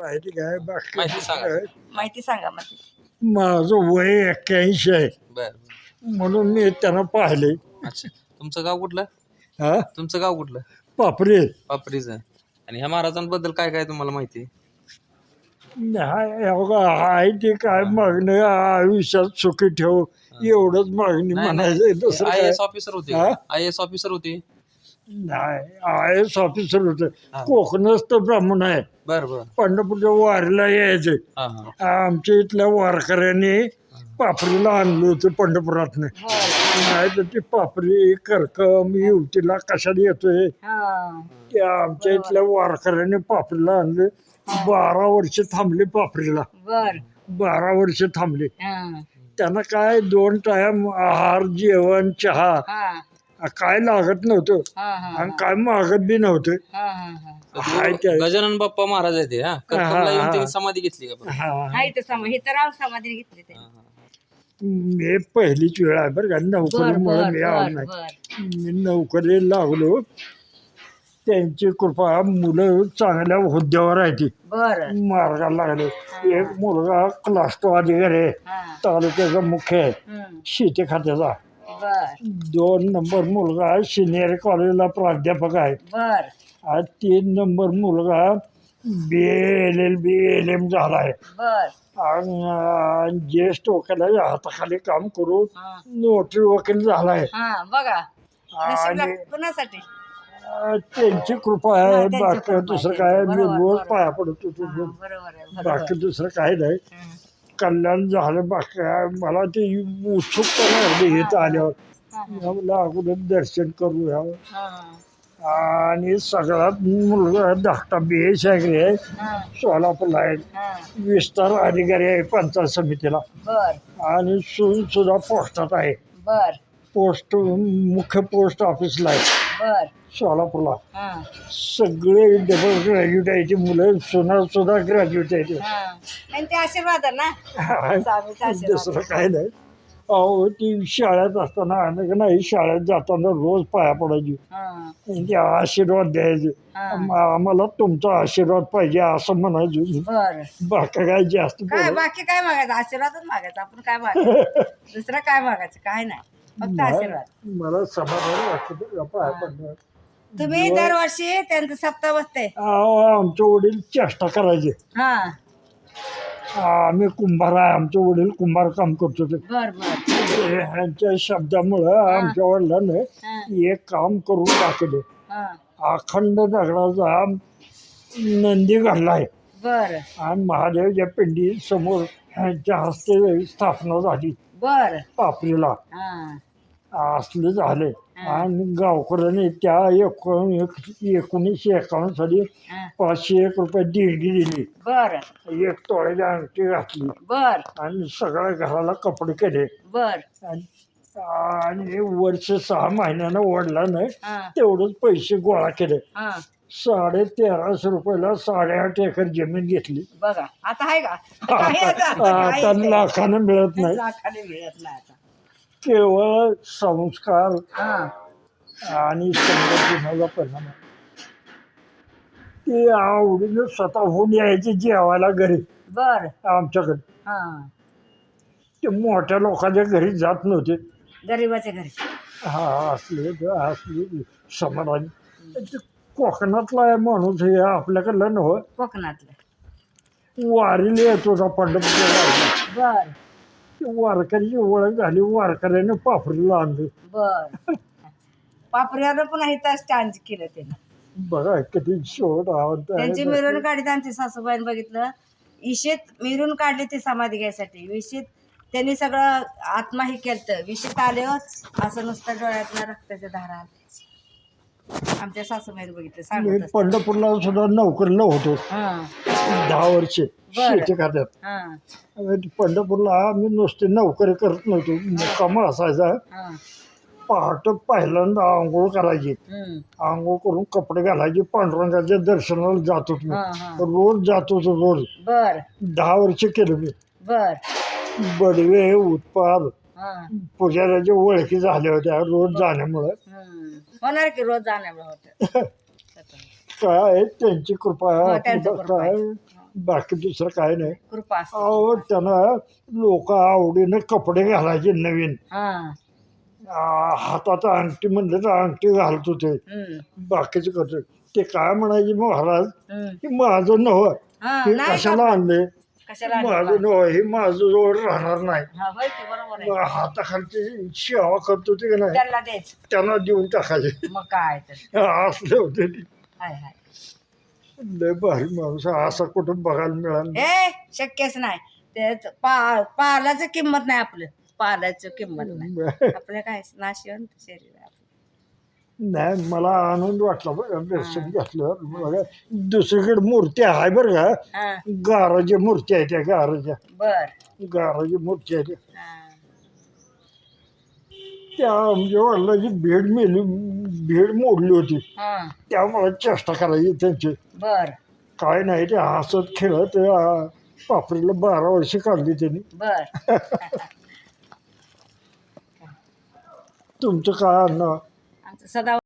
माहिती काय? बाकी माहिती सांगा. काय? माहिती सांगा मग. ती. माझं वय एक्क्याऐंशी आहे. बर म्हणून मी त्यांना पाहिले. अच्छा. तुमचं गाव कुठलं? हा? तुमचं गाव कुठलं? पापरे. पापरीच. आणि ह्या महाराजांबद्दल काय काय तुम्हाला माहिती? आहे? हाय ते काय मागणं आयुष्यात सुखी ठेव. एवढंच मागणी म्हणायचं दुसरं आय काय एस ऑफिसर होते. हा? आय एस ऑफिसर होते. नाही आय एस ऑफिसर होतं. हा. कोकणच तर ब्राह्मण आहे. बर बर पंढरपूरच्या वारीला यायचे. हा हा. आमच्या इथल्या वारकऱ्यांनी पापरीला आणलं होतं पंढरपुरातनं. नाही तर ती पापरी करकम युवतीला कशाला येतोय? हा. ते आमच्या इथल्या वारकऱ्याने पापरीला आणले. बारा वर्ष थांबले पापरीला. बर. बारा वर्ष थांबले. हा. त्यांना काय दोन टाइम आहार जेवण चहा हा. काय लागत नव्हतं. हा, हा, आणि काय मागत बी नव्हतं. हा, हा, हा. हाय ते गजानन बाप्पा महाराज आहे ते हा. करकमला येऊन त्यांनी समाधी घेतली का? हा हा. इथं सम हे तर राव समाधी घेतली ते हा, हा. मी पहिलीच वेळ आहे बरं का. बर नोकरीमुळे बर मी आलो बर नाही. बर. मी नोकरी लागलो. त्यांची कृपा मुलं चांगल्या हुद्द्यावर आहे ती बर. मार्गाला लागले. एक मुलगा क्लास टू अधिकारी आहे. हा. तालुक्याचा मुख्य आहे. हम्म. शेती खात्याचा. बर. दोन नंबर मुलगा सिनियर कॉलेजला प्राध्यापक आहे. बर. तीन नंबर मुलगा B L L B L M झाला आहे. बर. आणि ज्येष्ठ वकिलाच्या हाताखाली काम करून हा. नोटरी वकील झाला आहे. हा बघा. नशीब आणि लाग- कुणासाठी? अं, त्यांची कृपा आहे. हा, त्यांची बाकी कृपा दुसरं आहे. काय मी बरोबर, रोज बरोबर. पाया पडत हा, होतो बरोबर आहे बरोबर. बाकी दुसरं काही नाही. कल्याण झालं बाकी काय मला ते उत्सुकता लागली इथं आल्यावर. हा, म्हणलं अगोदर दर्शन करूया हा, आणि सगळ्यात मुलगा धाकटा बी ए शागरी आहे हा, सोलापूरला आहे. हा. विस्तार अधिकारी आहे पंचायत समितीला. आणि सुद्धा पोस्टात आहे. पोस्ट मुख्य पोस्ट ऑफिसला आहे. बर. सोलापूरला. हा. सगळे डबल ग्रॅज्युएट आहे ती मुलं सोना सुद्धा ग्रॅज्युएट आहे हा. त्यांचे आशीर्वाद आहे ना? ते स्वामीचा आशीर्वाद. दुसरं काय नाही. अहो ती शाळेत असताना आम्ही का नाही शाळेत जाताना रोज पाया पडायची. हा. त्यांचे आशीर्वाद द्यायचे. हा. आम- आम्हाला तुमचा आशीर्वाद पाहिजे असं म्हणायचं. बर. बाकी काय जास्त काय बोलत बाकी काय मागायचं? आशीर्वादच मागायचा. आपण काय मागायचं? दुसरं काय मागायचं? काय नाही. फक्त आशीर्वाद. मला समाधान वाटतं. तुम्ही दरवर्षी त्यांचं सप्ताह बसते. अहो आमचे वडील चेष्टा करायचे. हा. आम्ही कुंभार आहे आमचे वडील कुंभार काम करत होते. बर बर. ते ह्यांच्या शब्दामुळं आमच्या वडिलांनी हा. एक काम करून दाखवले. हा. अखंड दगडाचा नंदी घडलाय बर. आणि महादेवच्या पिंडी समोर ह्यांच्या हस्ते स्थापना झाली. बर. पापरीला हा. असले झाले. आणि गावकऱ्यांनी त्या एकोण एकोणीसशे एकावन्न साली हा. पाचशे एक रुपये देणगी दिली. बर. एक तोळ्याची अंगठी घातली. बर. आणि सगळ्या घराला कपडे केले. बर. आणि आणि वर्ष सहा महिन्यानं वडिलानं हा. तेवढंच पैसे गोळा केले. हा. साडे तेराशे रुपयाला साडेआठ एकर जमीन घेतली. बघा आता आहे का? काही आता आता आता काही लाखानं मिळत नाही. लाखाने मिळत नाही आता. केवळ संस्कार हा. आणि परिणाम. आहे. ते आवडीनं स्वतःहून यायचे जेवायला घरी. बर. आमच्याकडे. हा. ते मोठ्या लोकांच्या घरी जात नव्हते. गरीबाच्या घरी. हा असले असले समाधान. ते कोकणातला आहे माणूस हे आपल्याकडलं नव्हतं कोकणातलं. वारीला येत होता बर. वारकऱ्याची ओळख झाली वारकऱ्याने पापरीला आणलं. बर. पापऱ्यानं पण इथं स्टँड केलं त्यानं. बघा किती आवडत त्यांची मिरवणूक काढली त्यांची सासूबाईनं बघितलं. इशेत मिरवून काढली ते समाधी घ्यायसाठी. विशीत त्यांनी सगळं आत्मा हे केलं विशीत आल्यावर असं नुसतं डोळ्यातनं रक्ताच्या धारा आल्या. आमच्या सासूबाईनं बघितलं मी सांगत असतात. पंढरपूरला सुद्धा नोकरीला होतो. हा. दहा वर्षे शेती खात्यात हा. आणि पंढरपूरला मी नुसती नोकरी करत नव्हतो. मुक्काम असायचा. हा. पहाटे पहिल्यांदा आंघोळ करायची. हम्म. आंघोळ करून कपडे घालायचे. पांडुरंगाच्या दर्शनाला जात होतो मी. हा. रोज जात होतो रोज. बर. दहा वर्ष केलं मी. बर. बडवे उत्पाद पुजाऱ्याच्या ओळखी झाल्या होत्या रोज जाण्यामुळं. होणार की रोज जाण्यामुळे होत? काय त्यांची कृपा हो, त्यांची आहे. काय बाकी दुसरं काय नाही. कृपा असते. अहो त्यांना लोक आवडीनं कपडे घालायचे नवीन. हा. आ, हातात अंगठी म्हणलं तर अंगठी घालत होते. हम्म, बाकीचं करतो ते काय म्हणायचे महाराज? हम्म. हे माझं नव. हा, हे नाही कशाला आणले कशाला माझं हे माझं जवळ राहणार नाही. हा, होय की, बरोबर आहे. मग हाताखालची सेवा करतो ते का नाही? त्यांना त्यांना देऊन टाकायचे. मग काय तर. असले होते ते. हाय हाय. लय भारी माणूस आहे. असं कुठं बघायला मिळालं ए शक्यच नाही. ते पा पालाचं किंमत नाही आपलं. पालाचं किंमत नाही. आपलं काय नाशिवंत शरीर आहे आपलं. नाही मला आनंद वाटला बरं. दर्शन घेतलं. बघा दुसरीकडे मूर्ती आहे बरं का. हा. गाराच्या मूर्ती आहेत त्या गाराच्या. बर. गाराची मूर्ती आहे त्या. हा. त्या म्हणजे वडिलांची भेड मेली भेड मोडली होती. हा. त्यामुळे चेष्टा करायची त्यांची. बर. काय नाही ते हसत खेळत आ, पापरीला बारा वर्ष काढली त्यांनी. बर. तुमचं काय अन्न? आमचं सदा